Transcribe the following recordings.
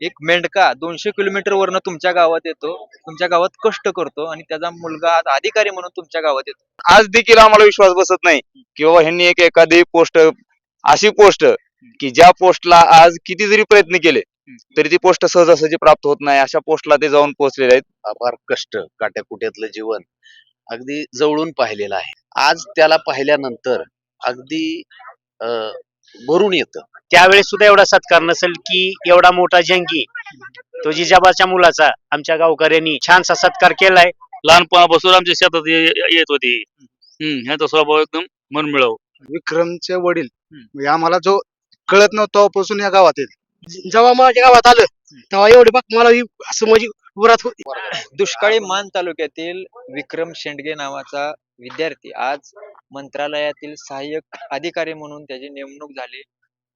एक मेंढका दोनशे किलोमीटर वरनं तुमच्या गावात येतो. तुमच्या गावात कष्ट करतो आणि त्याचा मुलगा आज अधिकारी म्हणून तुमच्या गावात येतो. आज देखील आम्हाला विश्वास बसत नाही की बाबा ह्यांनी एक एखादी पोस्ट अशी पोस्ट की ज्या पोस्टला आज किती जरी प्रयत्न केले तरी ती पोस्ट सहजासहजी प्राप्त होत नाही. अशा पोस्टला ते जाऊन पोहोचलेले आहेत. अपार कष्ट काट्याकुट्यातलं जीवन अगदी जवळून पाहिलेलं आहे. आज त्याला पाहिल्यानंतर अगदी अं, भरून येतं. त्यावेळेस सुद्धा एवढा सत्कार नसेल की एवढा मोठा जंगी तो जिजाबाच्या मुलाचा आमच्या गावकऱ्यांनी छानसा सत्कार केलाय. लहानपणापासून आमच्या शेतात ये- ये- येत होती. हम्म ह्याचा स्वभाव एकदम मनमिळाव. विक्रमचे वडील. आम्हाला जो कळत नव्हता तेव्हापासून या गावात येत जेव्हा माझ्या गावात आलं तेव्हा एवढे बाग मला ही असं म्हणजे उरात हो- दुष्काळी मान तालुक्यातील विक्रम शेंडगे नावाचा विद्यार्थी आज मंत्रालयातील सहाय्यक अधिकारी म्हणून त्याची नेमणूक झाली.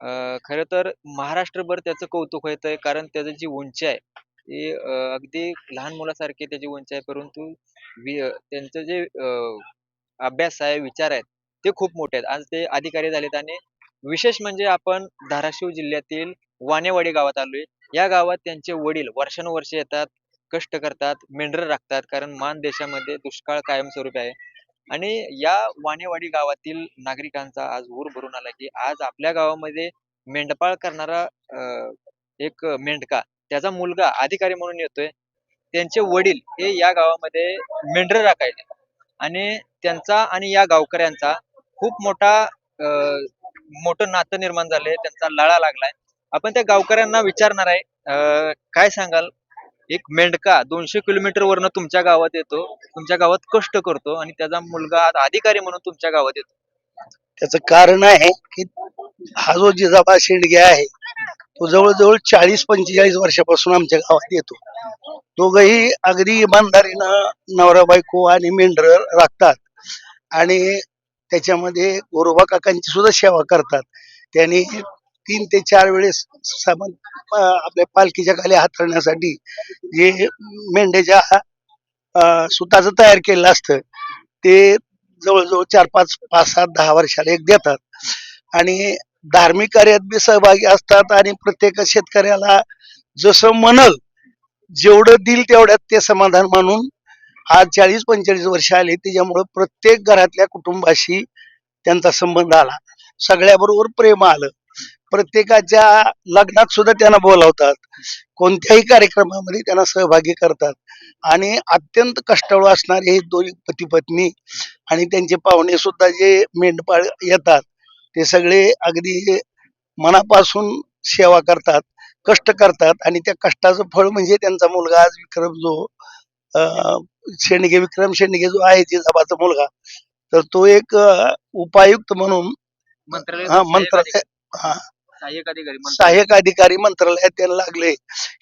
अं, खर तर महाराष्ट्रभर त्याचं कौतुक होत आहे कारण त्याची जी उंची आहे ती अं, अगदी लहान मुलासारखी त्याची उंची आहे परंतु त्यांचं जे अं, अभ्यास आहे विचार आहेत ते खूप मोठे आहेत. आज ते अधिकारी झालेत आणि विशेष म्हणजे आपण धाराशिव जिल्ह्यातील वानेवाडी गावात आलोय. या गावात त्यांचे वडील वर्षानुवर्षे येतात कष्ट करतात मेंढर राखतात कारण मान देशामध्ये दुष्काळ कायमस्वरूपी आहे. आणि या वाणेवाडी गावातील नागरिकांचा आज ऊर भरून आला की आज आपल्या गावामध्ये मेंढपाळ करणारा एक मेंढका त्याचा मुलगा अधिकारी म्हणून येतोय. त्यांचे वडील हे या गावामध्ये मेंढर राखायचे. आणि त्यांचा आणि या गावकऱ्यांचा खूप मोठा मोठं नातं निर्माण झालंय. त्यांचा लळा लागलाय. आपण त्या गावकऱ्यांना विचारणार आहे काय सांगाल? एक मेंढका दोनशे किलोमीटर वरनं तुमच्या गावात येतो. तुमच्या गावात कष्ट करतो आणि त्याचा मुलगा आज अधिकारी म्हणून तुमच्या गावात येतो. त्याचं कारण आहे की हा जो जिजाबा शेंडगे आहे तो जवळजवळ चाळीस पंचेचाळीस वर्षापासून आमच्या गावात येतो. दोघही अगदी इमानदारीनं नवरा बायको आणि मेंढर राखतात आणि त्याच्यामध्ये गोरोबा काकांची सुद्धा सेवा करतात. त्यांनी तीन ते चार वेळेस सामान आपल्या पालखीच्या खाली हाताळण्यासाठी जे मेंढ्याच्या अं, सुताचं तयार केलेलं असतं ते जवळजवळ चार पाच पाच सात दहा वर्षाला एक देतात. आणि धार्मिक कार्यात बी सहभागी असतात आणि प्रत्येक शेतकऱ्याला जसं म्हणल जेवढं दिल तेवढ्यात ते समाधान मानून आज चाळीस पंचेचाळीस वर्ष आले त्याच्यामुळं प्रत्येक घरातल्या कुटुंबाशी त्यांचा संबंध आला. सगळ्याबरोबर प्रेम आलं. प्रत्येकाच्या लग्नात सुद्धा त्यांना बोलावतात. कोणत्याही कार्यक्रमामध्ये त्यांना सहभागी करतात. आणि अत्यंत कष्टाळू असणारे हे दोन्ही पती पत्नी आणि त्यांचे पाहुणे सुद्धा जे मेंढपाळ येतात ते सगळे अगदी मनापासून सेवा करतात कष्ट करतात आणि त्या कष्टाचं फळ म्हणजे त्यांचा मुलगा आज विक्रम जो शेंडगे विक्रम शेंडगे जो आहे जिजाबाचा मुलगा तर तो एक उपायुक्त म्हणून मंत्रालय हा मंत्रालय हा सहाय्यक अधिकारी सहाय्यक अधिकारी मंत्रालयात त्यांना लागले.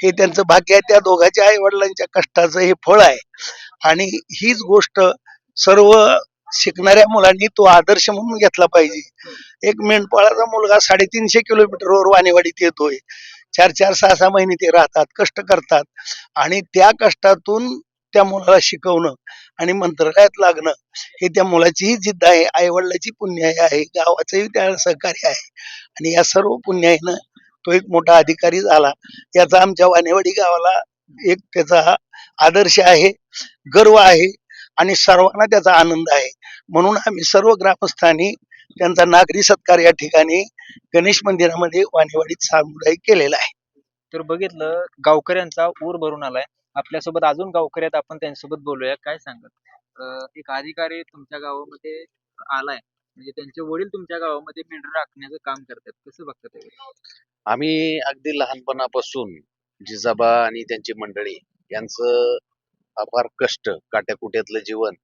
हे त्यांचं भाग्य आहे त्या दोघांच्या आई वडिलांच्या कष्टाचं हे फळ आहे. आणि हीच गोष्ट सर्व शिकणाऱ्या मुलांनी तो आदर्श म्हणून घेतला पाहिजे. एक मेंढपाळाचा मुलगा साडेतीनशे किलोमीटरवर वाणीवाडीत येतोय. चार चार सहा सहा महिने ते राहतात कष्ट करतात. आणि त्या कष्टातून त्या मुलाला शिकवणं. आणि मंत्रालयात लागणं हे त्या मुलाचीही जिद्द आहे आई वडिलाची पुण्याई आहे गावाचंही त्याला सहकार्य आहे. आणि या सर्व पुण्याईनं तो एक मोठा अधिकारी झाला. याचा आमच्या वानेवाडी गावाला एक त्याचा आदर्श आहे गर्व आहे आणि सर्वांना त्याचा आनंद आहे. म्हणून आम्ही सर्व ग्रामस्थांनी त्यांचा नागरी सत्कार या ठिकाणी गणेश मंदिरामध्ये वानेवाडीत सामुदायिक केलेला आहे. तर बघितलं गावकऱ्यांचा ऊर भरून आलाय. आपल्यासोबत अजून गावकरी आहेत आपण त्यांच्यासोबत बोलूया. काय सांगत एक अधिकारी तुमच्या गावामध्ये आलाय. म्हणजे त्यांचे वडील तुमच्या गावामध्ये मेंढर राखण्याचं काम करतात. कसं बघतात आम्ही अगदी लहानपणापासून जिजाबा आणि त्यांची मंडळी यांचं अपार कष्ट काट्याकुट्यातलं जीवन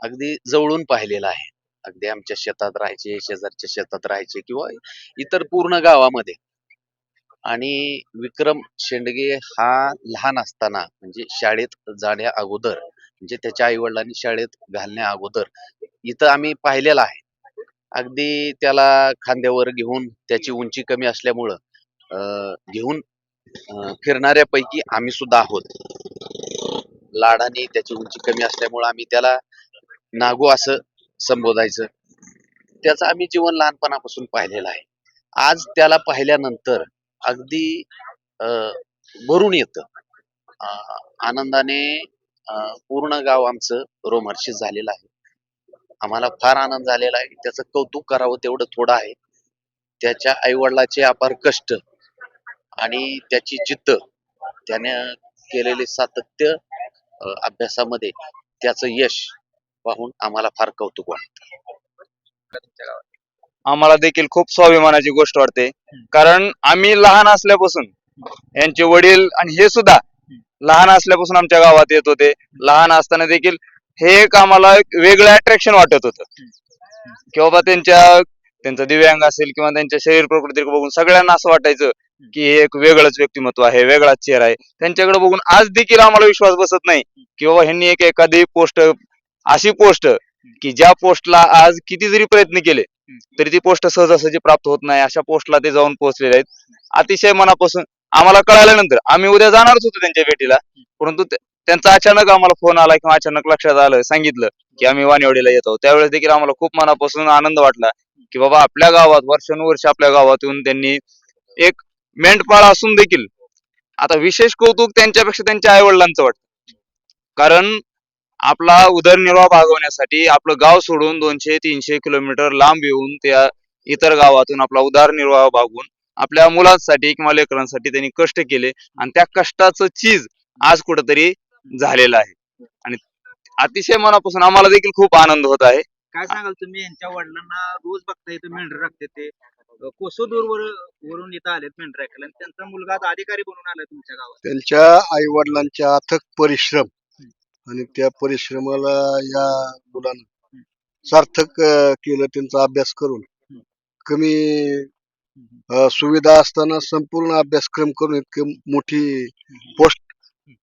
अगदी जवळून पाहिलेलं आहे. अगदी आमच्या शेतात राहायचे शेजारच्या शेतात राहायचे किंवा इतर पूर्ण गावामध्ये. आणि विक्रम शेंडगे हा लहान असताना म्हणजे शाळेत जाण्या अगोदर म्हणजे त्याच्या आई वडिलांनी शाळेत घालण्या अगोदर इथं आम्ही पाहिलेलं आहे. अगदी त्याला खांद्यावर घेऊन त्याची उंची कमी असल्यामुळं अं, घेऊन फिरणाऱ्यापैकी आम्ही सुद्धा आहोत. लाडाने त्याची उंची कमी असल्यामुळं आम्ही त्याला नागू असं संबोधायचं. त्याचं आम्ही जीवन लहानपणापासून पाहिलेलं आहे. आज त्याला पाहिल्यानंतर अगदी अं, भरून येतं. आनंदाने अं, पूर्ण गाव आमचं रोमहर्षित झालेलं आहे. आम्हाला फार आनंद झालेला आहे. त्याचं कौतुक करावं तेवढं थोडं आहे. त्याच्या आईवडिलाचे अपार कष्ट आणि त्याची जिद्द त्याने केलेले सातत्य अभ्यासामध्ये त्याचं यश पाहून आम्हाला फार कौतुक वाटतं. आम्हाला देखील खूप स्वाभिमानाची गोष्ट वाटते. कारण आम्ही लहान असल्यापासून यांचे वडील आणि हे सुद्धा लहान असल्यापासून आमच्या गावात येत होते. लहान असताना देखील हे एक आम्हाला एक वेगळं अट्रॅक्शन वाटत होतं. की बाबा त्यांच्या त्यांचं दिव्यांग असेल किंवा त्यांच्या शरीर प्रकृती बघून सगळ्यांना असं वाटायचं की हे एक वेगळंच व्यक्तिमत्व आहे वेगळाच चेहरा आहे. त्यांच्याकडे बघून आज देखील आम्हाला विश्वास बसत नाही. की बाबा ह्यांनी एक एखादी पोस्ट अशी पोस्ट की ज्या पोस्टला आज किती जरी प्रयत्न केले. तरी ती पोस्ट सहजासहजी प्राप्त होत नाही. अशा पोस्टला ते जाऊन पोहोचलेले आहेत. अतिशय मनापासून आम्हाला कळाल्यानंतर आम्ही उद्या जाणारच होतो त्यांच्या भेटीला. परंतु त्यांचा अचानक आम्हाला फोन आला किंवा अचानक लक्षात आलं सांगितलं की आम्ही वानिवडीला येतो त्यावेळेस देखील आम्हाला खूप मनापासून आनंद वाटला की बाबा आपल्या गावात वर्षानुवर्ष आपल्या गावात येऊन त्यांनी एक मेंढपाळ असून देखील आता विशेष कौतुक त्यांच्यापेक्षा त्यांच्या आई वडिलांचं वाटतं. कारण आपला उदरनिर्वाह भागवण्यासाठी आपलं गाव सोडून दोनशे तीनशे किलोमीटर लांब येऊन त्या इतर गावातून आपला उदरनिर्वाह भागवून आपल्या मुलांसाठी किंवा लेकरांसाठी त्यांनी कष्ट केले आणि त्या कष्टाचं चीज आज कुठंतरी झालेलं आहे. आणि अतिशय मनापासून आम्हाला देखील खूप आनंद होत आहे. काय सांगाल तुम्ही? यांच्या वडिलांना रोज बघता इथं मेंढर राखते ते. कोसोदूर वर वरून इथं आलेत मेंढर त्यांचा मुलगा आता अधिकारी बनून आलाय तुमच्या गावात. त्यांच्या आई वडिलांच्या अथक परिश्रम आणि त्या परिश्रमाला या मुलानं सार्थक केलं त्यांचा अभ्यास करून. कमी सुविधा असताना संपूर्ण अभ्यासक्रम करून इतकी मोठी पोस्ट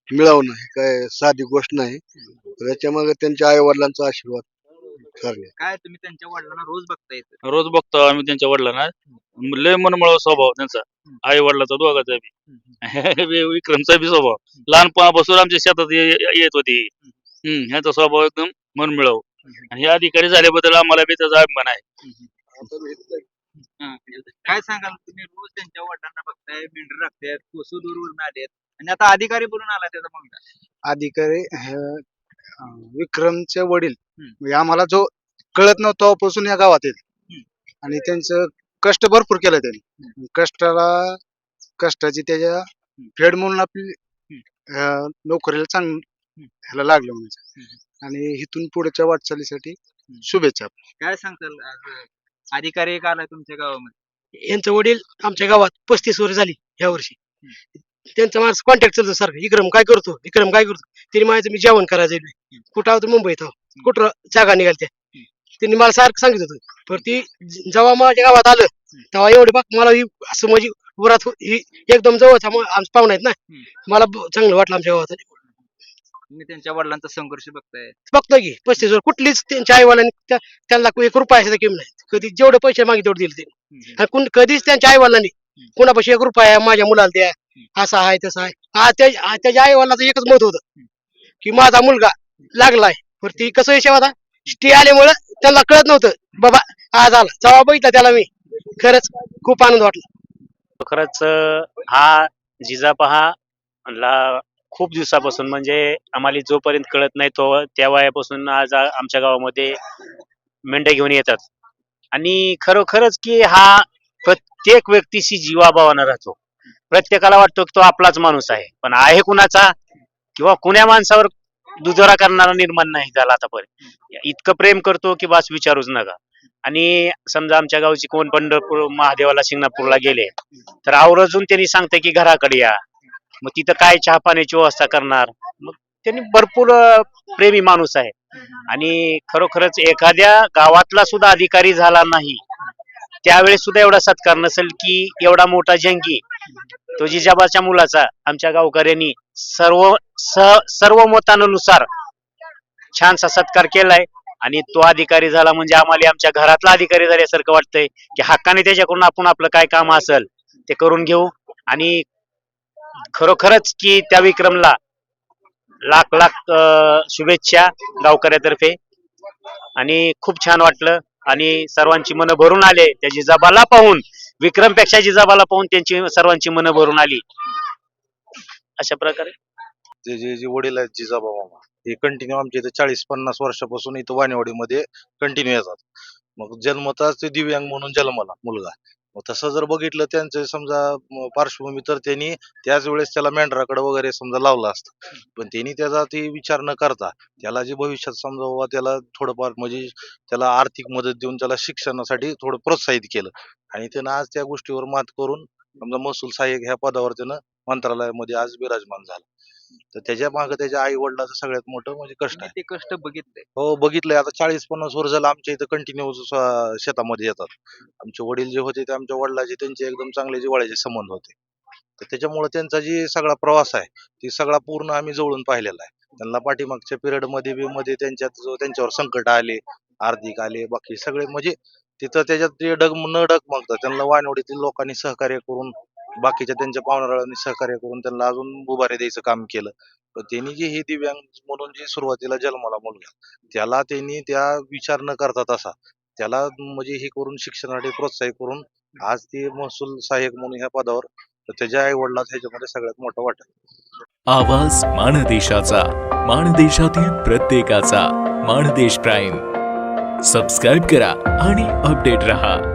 मिळवणं हे काय साधी गोष्ट नाही. त्याच्यामागे त्यांच्या आई वडिलांचा आशीर्वाद. काय तुम्ही त्यांच्या वडिलांना रोज बघता इथं रोज बघतो आम्ही त्यांच्या वडिलांना. लय मनमळ स्वभाव त्यांचा. आई वडिलाचा दोघाचा बी. विक्रमचा बी स्वभाव. लहानपणापासून आमच्या शेतात ये- ये- येत होती. हम्म. ह्यांचा स्वभाव एकदम मनमिळव आणि हे अधिकारी झाल्याबद्दल आम्हाला बी त्याचा अभिमान आहे. हा. काय सांगाल तुम्ही? रोज त्यांच्या वडिलांना बघताय मेंढर राखतायत कोसोदूर वरून आलेत. आणि आता अधिकारी बनून आला त्याचा मुलगा. अधिकारी अं, विक्रमचे वडील. म्हणजे आम्हाला जो कळत नव्हता तेव्हापासून या गावात आहेत आणि त्यांचं कष्ट भरपूर केलं त्यांनी. कष्टाला कष्टाची त्याच्या फेड म्हणून आपली अं, नोकरीला चांग ह्याला लागलं म्हणजे आणि इथून पुढच्या वाटचालीसाठी शुभेच्छा. काय सांगताल आज अधिकारी एक आलाय तुमच्या गावामध्ये? यांचं वडील आमच्या गावात पस्तीस वर्ष झाली या वर्षी. त्यांचं माझं कॉन्टॅक्ट चालतो सारखं. विक्रम काय करतो? विक्रम काय करतो? त्यांनी माझं मी जेवण करायचं कुठं होतं मुंबईत आहो. कुठं जागा निघालत्या. त्यांनी मला सारखं सांगित होतं. पण ती जेव्हा माझ्या गावात आलं तेव्हा एवढे बघ मला ही असं म्हणजे उरात ही एकदम जवळचा आमचं पाहुणा आहेत ना. मला चांगलं वाटलं आमच्या गावात. तुम्ही त्यांच्या वडिलांचा संघर्ष बघताय. बघतो की पस्तीस वर कुठलीच त्यांच्या आई त्यांना एक रुपया किंमत नाही. कधी जेवढे पैसे मागितले तेवढे दिले त्यांनी. कधीच त्यांच्या आई वडिलांनी कुणापाशी एक रुपया माझ्या मुलाला द्या. असं आहे तसं आहे. हा त्या हा त्याच्या आई वडिलाचं एकच मत होतं की माझा मुलगा लागलाय. ती कसं विषय होता स्टे आल्यामुळं त्यांना कळत नव्हतं. बाबा आज आला. जेव्हा बघितला त्याला मी. खरंच खूप आनंद वाटला. खरंच हा जिजापहा ला खूप दिवसापासून म्हणजे आम्हाला जोपर्यंत कळत नाही तो त्या वयापासून आज आमच्या गावामध्ये मेंढ्या घेऊन येतात. आणि खरोखरच की हा प्रत्येक व्यक्तीशी जीवाभावानं राहतो प्रत्येकाला वाटतो की तो आपलाच माणूस आहे. पण आहे कुणाचा? किंवा कुण्या माणसावर दुजोरा करणारा निर्माण नाही झाला आतापर्यंत. इतकं प्रेम करतो की बस विचारूच नका. आणि समजा आमच्या गावची कोण पंढरपूर महादेवाला शिंगणापूरला गेले तर आवर्जून त्यांनी सांगते की घराकडे या. मग तिथं काय चहा पाण्याची व्यवस्था करणार? मग त्यांनी भरपूर प्रेमी माणूस आहे. आणि खरोखरच एखाद्या गावातला सुद्धा अधिकारी झाला नाही. त्यावेळेस सुद्धा एवढा सत्कार नसेल की एवढा मोठा जंगी. तो जिजाबाच्या मुलाचा आमच्या गावकऱ्यांनी सर्व सर्व मतानुसार छानसा सत्कार केलाय. आणि तो अधिकारी झाला म्हणजे आम्हाला आमच्या घरातला अधिकारी झाल्यासारखं वाटतंय की हक्काने त्याच्याकडून आपण आपलं काय काम असेल ते करून घेऊ. आणि खरोखरच की त्या विक्रमला लाख लाख शुभेच्छा गावकऱ्यातर्फे. आणि खूप छान वाटलं. आणि सर्वांची मनं भरून आले त्या जिजाबाला पाहून. विक्रमपेक्षा जिजाबाला पाहून त्यांची सर्वांची मन भरून आली. अशा प्रकारे. जे जे जे वडील आहेत जिजाबा मामा हे कंटिन्यू आमच्या इथे चाळीस पन्नास वर्षापासून इथं वाणीवाडीमध्ये कंटिन्यू येतात. मग जन्मताच ते दिव्यांग म्हणून जन्मला मुलगा तसं जर बघितलं त्यांचं समजा पार्श्वभूमी तर त्यांनी त्याच वेळेस त्याला मेंढराकडे वगैरे समजा लावलं असतं. पण त्यांनी त्याचा ते विचार न करता त्याला जे भविष्यात समजा बाबा त्याला थोडंफार म्हणजे त्याला आर्थिक मदत देऊन त्याला शिक्षणासाठी थोडं प्रोत्साहित केलं. आणि त्यानं आज त्या गोष्टीवर मात करून समजा महसूल सहाय्यक ह्या पदावर त्यानं मंत्रालयामध्ये आज विराजमान झाला. तर त्याच्यामागे त्याच्या आई वडिलाचं सगळ्यात मोठं म्हणजे कष्ट आहे. तुम्ही ते कष्ट बघितले. हो बघितलंय. आता चाळीस पन्नास वर्ष झालं आमच्या इथं कंटिन्यू शेतामध्ये येतात. आमचे वडील जे होते ते आमच्या वडिलाचे त्यांचे एकदम चांगले जिव्हाळ्याचे संबंध होते. तर त्याच्यामुळे त्यांचा जी सगळा प्रवास आहे ती सगळा पूर्ण आम्ही जवळून पाहिलेला आहे. त्यांना पाठीमागच्या पिरियडमध्ये बी मध्ये त्यांच्यात जो त्यांच्यावर संकट आले आर्थिक आले बाकी सगळे म्हणजे तिथं त्याच्यात ते डग न डगमगतात. त्यांना वानवडीतील लोकांनी सहकार्य करून बाकीच्या त्यांच्या पाहुणाऱ्यांनी सहकार्य करून त्यांना अजून उभारी द्यायचं काम केलं. पण त्यांनी जे हे दिव्यांग म्हणून जे सुरुवातीला जन्माला मुलगा त्याला त्यांनी त्या विचार न करता तसा त्याला म्हणजे हे करून शिक्षणासाठी प्रोत्साहित करून आज ते महसूल सहाय्यक म्हणून ह्या पदावर तर त्याच्या आई वडिला ह्याच्यामध्ये सगळ्यात मोठा आवाज आहे. आवाज माणदेशाचा माणदेशातील प्रत्येकाचा मानदेश प्राईम. सबस्क्राईब करा आणि अपडेट रहा.